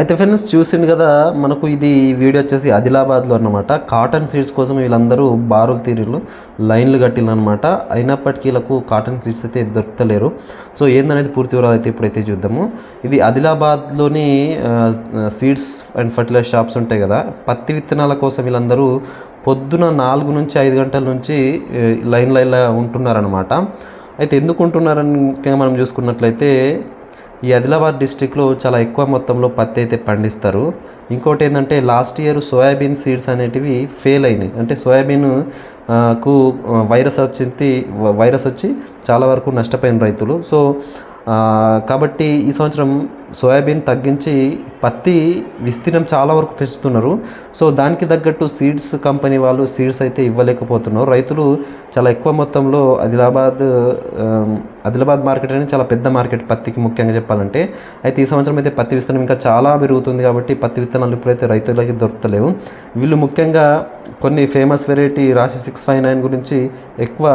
అయితే ఫ్రెండ్స్ చూసింది కదా మనకు ఇది వీడియో వచ్చేసి ఆదిలాబాద్లో అన్నమాట. కాటన్ సీడ్స్ కోసం వీళ్ళందరూ బారులు తీరిలు లైన్లు కట్టిల్లనమాట అయినప్పటికీ వీళ్ళకు కాటన్ సీడ్స్ అయితే దొరుకుతలేరు. సో ఏందనేది పూర్తి వివరాలు అయితే ఇప్పుడైతే చూద్దాము. ఇది ఆదిలాబాద్లోని సీడ్స్ అండ్ ఫర్టిలైజర్ షాప్స్ ఉంటాయి కదా. పత్తి విత్తనాల కోసం వీళ్ళందరూ పొద్దున నాలుగు నుంచి ఐదు గంటల నుంచి లైన్ లైన్లో ఉంటున్నారనమాట అయితే ఎందుకు ఉంటున్నారని మనం చూసుకున్నట్లయితే ఈ ఆదిలాబాద్ డిస్టిక్లో చాలా ఎక్కువ మొత్తంలో పత్తి అయితే పండిస్తారు. ఇంకోటి ఏంటంటే లాస్ట్ ఇయర్ సోయాబీన్ సీడ్స్ అనేటివి ఫెయిల్ అయినాయి. అంటే సోయాబీన్కు వైరస్ వచ్చింది వైరస్ వచ్చి చాలా వరకు నష్టపోయిన రైతులు. సో కాబట్టి ఈ సంవత్సరం సోయాబీన్ తగ్గించి పత్తి విస్తీర్ణం చాలా వరకు పెంచుతున్నారు. సో దానికి తగ్గట్టు సీడ్స్ కంపెనీ వాళ్ళు సీడ్స్ అయితే ఇవ్వలేకపోతున్నారు. రైతులు చాలా ఎక్కువ మొత్తంలో ఆదిలాబాద్ ఆదిలాబాద్ మార్కెట్ అనేది చాలా పెద్ద మార్కెట్ పత్తికి ముఖ్యంగా చెప్పాలంటే. అయితే ఈ సంవత్సరం అయితే పత్తి విత్తనం ఇంకా చాలా పెరుగుతుంది కాబట్టి పత్తి విత్తనాలు ఇప్పుడైతే రైతులకి దొరుకుతలేవు. వీళ్ళు ముఖ్యంగా కొన్ని famous variety Rasi six five nine గురించి ఎక్కువ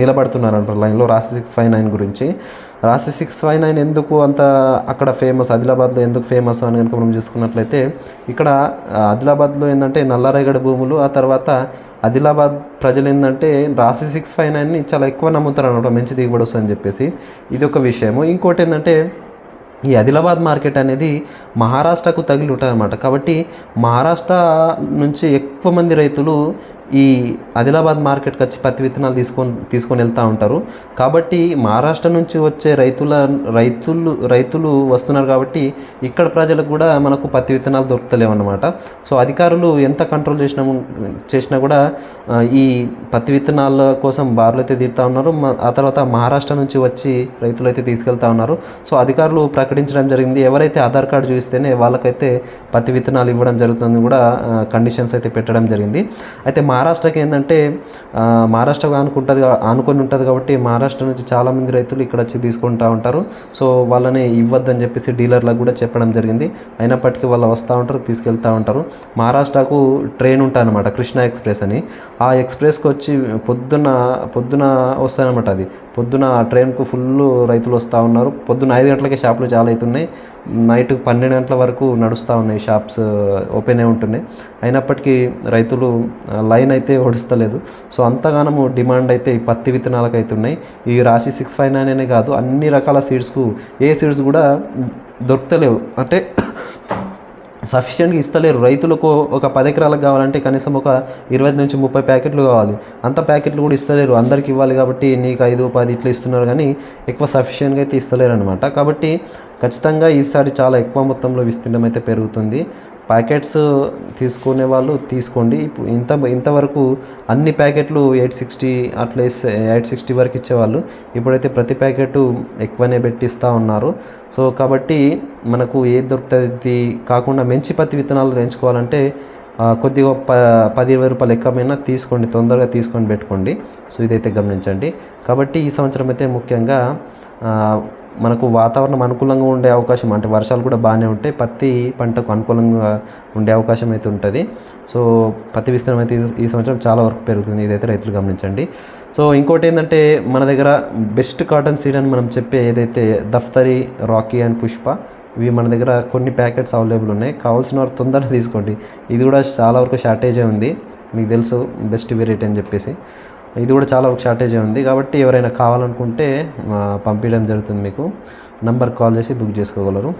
నిలబడుతున్నారు అంటారు లైన్లో రాశి సిక్స్ ఫైవ్ నైన్ గురించి. రాశి సిక్స్ ఫైవ్ నైన్ ఎందుకు అంత అక్కడ ఫేమస్ ఆదిలాబాద్లో ఎందుకు ఫేమస్ అని కనుక మనం చూసుకున్నట్లయితే ఇక్కడ ఆదిలాబాద్లో ఏంటంటే నల్లరేగడి భూములు ఆ తర్వాత ఆదిలాబాద్ ప్రజలు ఏంటంటే రాసి సిక్స్ ఫైవ్ నైన్ని చాలా ఎక్కువ నమ్ముతారు అనమాట మంచి దిగుబడి వస్తుందని చెప్పేసి. ఇది ఒక విషయము. ఇంకోటి ఏంటంటే ఈ ఆదిలాబాద్ మార్కెట్ అనేది మహారాష్ట్రకు తగిలి ఉంటుంది అనమాట కాబట్టి మహారాష్ట్ర నుంచి ఎక్కువ మంది రైతులు ఈ ఆదిలాబాద్ మార్కెట్కి వచ్చి పత్తి విత్తనాలు తీసుకొని తీసుకొని వెళ్తూ ఉంటారు. కాబట్టి మహారాష్ట్ర నుంచి వచ్చే రైతుల రైతులు రైతులు వస్తున్నారు కాబట్టి ఇక్కడ ప్రజలకు కూడా మనకు పత్తి విత్తనాలు దొరుకుతలేవు అన్నమాట సో అధికారులు ఎంత కంట్రోల్ చేసిన చేసినా కూడా ఈ పత్తి విత్తనాల కోసం బార్లు అయితే తీరుతా ఉన్నారు. మ- ఆ తర్వాత మహారాష్ట్ర నుంచి వచ్చి రైతులు అయితే తీసుకెళ్తా ఉన్నారు. సో అధికారులు ప్రకటించడం జరిగింది. ఎవరైతే ఆధార్ కార్డు చూస్తేనే వాళ్ళకైతే పత్తి విత్తనాలు ఇవ్వడం జరుగుతుంది కూడా కండిషన్స్ అయితే పెట్టడం జరిగింది. అయితే మహారాష్ట్రకి ఏంటంటే మహారాష్ట్ర మహారాష్ట్రకు ఆనుకుంటుంది ఆనుకొని ఉంటుంది కాబట్టి మహారాష్ట్ర నుంచి చాలామంది రైతులు ఇక్కడ వచ్చి తీసుకుంటూ ఉంటారు. సో వాళ్ళని ఇవ్వద్దని చెప్పేసి డీలర్లకు కూడా చెప్పడం జరిగింది. అయినప్పటికీ వాళ్ళు వస్తూ ఉంటారు తీసుకెళ్తూ ఉంటారు. మహారాష్ట్రకు ట్రైన్ ఉంటుంది అనమాట కృష్ణ ఎక్స్ప్రెస్ అని. ఆ ఎక్స్ప్రెస్కి వచ్చి పొద్దున్న పొద్దున వస్తాయన్నమాట అది. పొద్దున ఆ ట్రైన్కు ఫుల్ రైతులు వస్తూ ఉన్నారు. పొద్దున్న ఐదు గంటలకే షాపులు చాలా అవుతున్నాయి. నైట్ పన్నెండు గంటల వరకు నడుస్తూ ఉన్నాయి షాప్స్ uh, ఓపెన్ అయి ఉంటున్నాయి. అయినప్పటికీ రైతులు uh, లైన్ అయితే ఓడిస్తలేదు. సో అంతగానము డిమాండ్ అయితే ఈ పత్తి విత్తనాలకు అయితే ఉన్నాయి ఈ రాశి సిక్స్ ఫైవ్ నైన్ అనే కాదు అన్ని రకాల సీడ్స్కు ఏ సీడ్స్ కూడా దొరకలేవు అంటే సఫిషియెంట్గా ఇస్తలేరు. రైతులకు ఒక పది ఎకరాలకు కావాలంటే కనీసం ఒక ఇరవై నుంచి ముప్పై ప్యాకెట్లు కావాలి. అంత ప్యాకెట్లు కూడా ఇస్తలేరు. అందరికి ఇవ్వాలి కాబట్టి నీకు ఐదు పది ఇట్లా ఇస్తున్నారు కానీ ఎక్కువ సఫిషియెంట్గా అయితే ఇస్తలేరు అనమాట కాబట్టి ఖచ్చితంగా ఈసారి చాలా ఎక్కువ మొత్తంలో విస్తీర్ణం అయితే పెరుగుతుంది. ప్యాకెట్స్ తీసుకునే వాళ్ళు తీసుకోండి. ఇప్పుడు ఇంత ఇంతవరకు అన్ని ప్యాకెట్లు ఎయిట్ సిక్స్టీ అట్లా ఎయిట్ సిక్స్టీ వరకు ఇచ్చేవాళ్ళు. ఇప్పుడైతే ప్రతి ప్యాకెట్ ఎక్కువనే పెట్టిస్తూ ఉన్నారు. సో కాబట్టి మనకు ఏది దొరుకుతుంది కాకుండా మంచి పత్తి విత్తనాలు ఎంచుకోవాలంటే కొద్దిగా ప పది ఇరవై రూపాయలు ఎక్కువైనా తీసుకోండి. తొందరగా తీసుకొని పెట్టుకోండి. సో ఇదైతే గమనించండి. కాబట్టి ఈ సంవత్సరం అయితే ముఖ్యంగా మనకు వాతావరణం అనుకూలంగా ఉండే అవకాశం అంటే వర్షాలు కూడా బాగానే ఉంటాయి పత్తి పంటకు అనుకూలంగా ఉండే అవకాశం అయితే ఉంటుంది. సో పత్తి విస్తీర్ణం అయితే ఈ- సంవత్సరం చాలా వరకు పెరుగుతుంది. ఇదైతే రైతులు గమనించండి. సో ఇంకోటి ఏంటంటే మన దగ్గర బెస్ట్ కాటన్ సీడ్ అని మనం చెప్పే ఏదైతే దఫ్తరి రాకీ అండ్ పుష్ప ఇవి మన దగ్గర కొన్ని ప్యాకెట్స్ అవైలబుల్ ఉన్నాయి. కావాల్సిన వారు తొందరగా తీసుకోండి. ఇది కూడా చాలా వరకు షార్టేజే ఉంది. మీకు తెలుసు బెస్ట్ వెరైటీ అని చెప్పేసి. ఇది కూడా చాలా వరకు షార్టేజే ఉంది. కాబట్టి ఎవరైనా కావాలనుకుంటే పంపించడం జరుగుతుంది మీకు. నంబర్ కాల్ చేసి బుక్ చేసుకోగలరు.